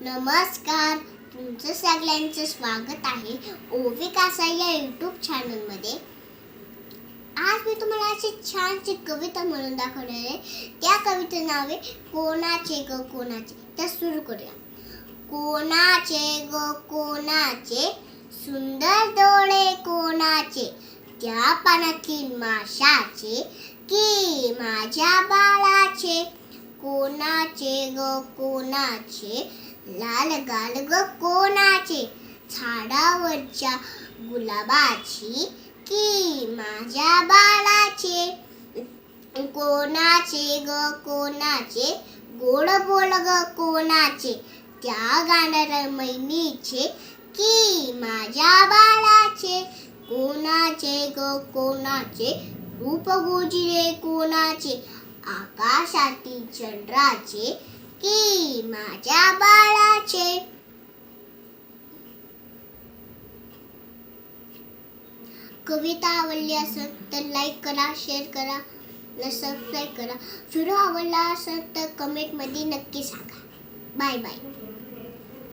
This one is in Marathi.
नमस्कार. तुमचं सगळ्यांचं स्वागत आहे ओवी कासा या यूट्यूब चॅनलमध्ये आज मी तुम्हाला अशी छानशी कविता म्हणून दाखवणार आहे. त्या कविते नावे कोणाचे ग कोणाचे? तर सुरू करूया. कोणाचे ग कोणाचे? सुंदर डोळे कोणाचे? त्या पानातील माशाचे की माझ्या बाळाचे? कोणाचे ग कोणाचे? लाल गाल कोणाचे? झाडावरच्या गुलाबाची की माझ्या बाळाचे? कोणाचे ग कोणाचे? गोड बोल ग कोणाचे? त्या गाणार मैनीचे की माझ्या बाळाचे? कोणाचे ग कोणाचे? रूप गुजरे कोणाचे? आकाशातील चंद्राचे की माझ्या बाळाचे कविता आवडली असेल तर लाईक करा शेअर करा सबस्क्राईब करा. व्हिडिओ आवडला असेल तर कमेंटमध्ये नक्की सांगा. Bye bye